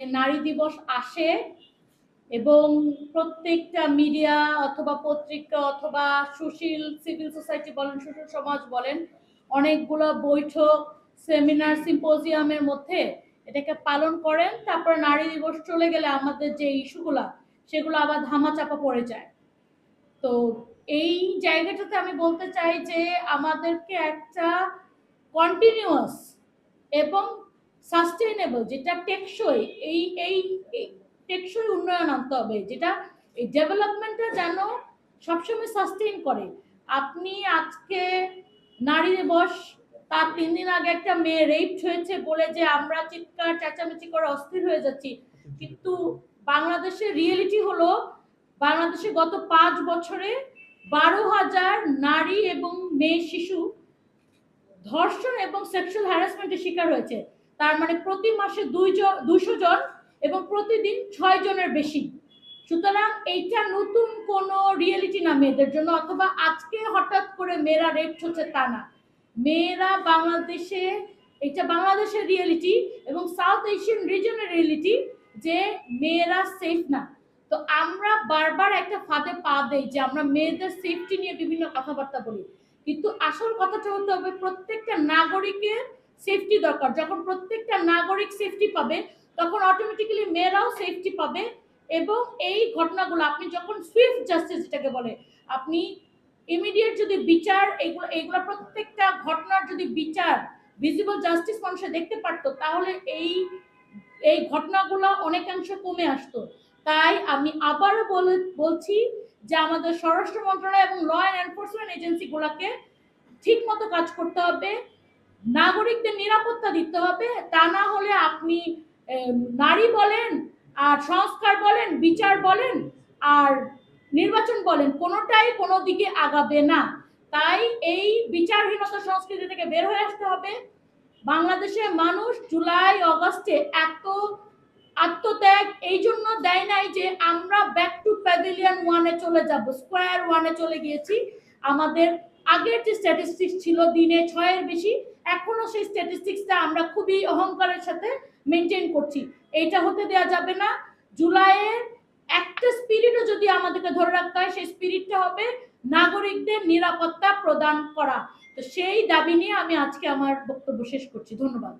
নারী দিবস আসে এবং প্রত্যেকটা মিডিয়া অথবা পত্রিকা অথবা সুশীল সিভিল সোসাইটি বলেন, সুশীল সমাজ বলেন, অনেকগুলো বৈঠক, সেমিনার, সিম্পোজিয়ামের মধ্যে এটাকে পালন করেন। তারপর নারী দিবস চলে গেলে আমাদের যে ইস্যুগুলা, সেগুলো আবার ধামাচাপা পড়ে যায়। তো এই জায়গাটাতে আমি বলতে চাই যে আমাদেরকে একটা কন্টিনিউয়াস এবং সাস্টেইনেবল যেটা টেকসই, এই এই টেকসই উন্নয়ন আনতে হবে, যেটা এই ডেভেলপমেন্টটা যেন সবসময় সাস্টেইন করে। আপনি আজকে নারী দিবস, তার তিন দিন আগে একটা মেয়ে রেপ হয়েছে বলে যে আমরা চিৎকার, চেঁচামেচি করে অস্থির হয়ে যাচ্ছি। কিন্তু বাংলাদেশের রিয়েলিটি হলো, বাংলাদেশে গত পাঁচ বছরে বারো হাজার নারী এবং মেয়ে শিশু ধর্ষণ এবং সেক্সুয়াল হ্যারাসমেন্টের শিকার হয়েছে। তার মানে প্রতি মাসে দুই দুশো জন এবং প্রতিদিন ছয় জনের বেশি। সুতরাং এইটা নতুন কোনো রিয়েলিটি না মেয়েদের জন্য, অথবা আজকে হঠাৎ করে মেয়েরা রেপ হচ্ছে তা না। মেয়েরা বাংলাদেশে, এটা বাংলাদেশের রিয়েলিটি এবং সাউথ এশিয়ান রিজনের রিয়েলিটি যে মেয়েরা সেফ না। তো আমরা বারবার একটা ফাঁদে পা দেই যে আমরা মেয়েদের সেফটি নিয়ে বিভিন্ন কথাবার্তা বলি। কিন্তু আসল কথাটা হতে হবে প্রত্যেকটা নাগরিকের সেফটি দরকার। যখন প্রত্যেকটা নাগরিক সেফটি পাবে, তখন অটোমেটিক্যালি মেয়েরাও সেফটি পাবে এবং এই ঘটনাগুলো আপনি যখন সুইফট জাস্টিস যেটাকে বলে, আপনি ইমিডিয়েট যদি বিচার, এগুলো এগুলো প্রত্যেকটা ঘটনার যদি বিচার ভিজিবল জাস্টিস মানুষে দেখতে পারতো, তাহলে এই এই ঘটনাগুলো অনেকাংশে কমে আসতো। তাই আমি আবারও বলে, বলছি যে আমাদের স্বরাষ্ট্র মন্ত্রণালয় এবং ল অ্যান্ড এনফোর্সমেন্ট এজেন্সিগুলোকে ঠিক মতো কাজ করতে হবে। নাগরিকদের নিরাপত্তা দিতে হবে, তা না হলে আপনি নারী বলেন, আর সংস্কার বলেন, বিচার বলেন, আর নির্বাচন বলেন, কোনোটাই কোনো দিকে আগাবে না। তাই এই বিচারহীনতা সংস্কৃতি থেকে বের হয়ে আসতে হবে। বাংলাদেশের মানুষ জুলাই, অগস্টে এত আত্মত্যাগ, এই জন্য দেয় নাই যে আমরা ব্যাক টু প্যাভিলিয়ন ওয়ানে চলে যাব স্কোয়ার ওয়ানে চলে গিয়েছি। আমাদের আগের যে স্ট্যাটিস্টিক্স ছিল দিনে ছয়ের বেশি এখনও সেই স্ট্যাটিস্টিক্সটা আমরা খুবই অহংকারের সাথে মেনটেন করছি। এইটা হতে দেওয়া যাবে না। জুলাইয়ের একটা স্পিরিটও যদি আমাদেরকে ধরে রাখতে হয়, সেই স্পিরিটটা হবে নাগরিকদের নিরাপত্তা প্রদান করা। তো সেই দাবি নিয়ে আমি আজকে আমার বক্তব্য শেষ করছি। ধন্যবাদ।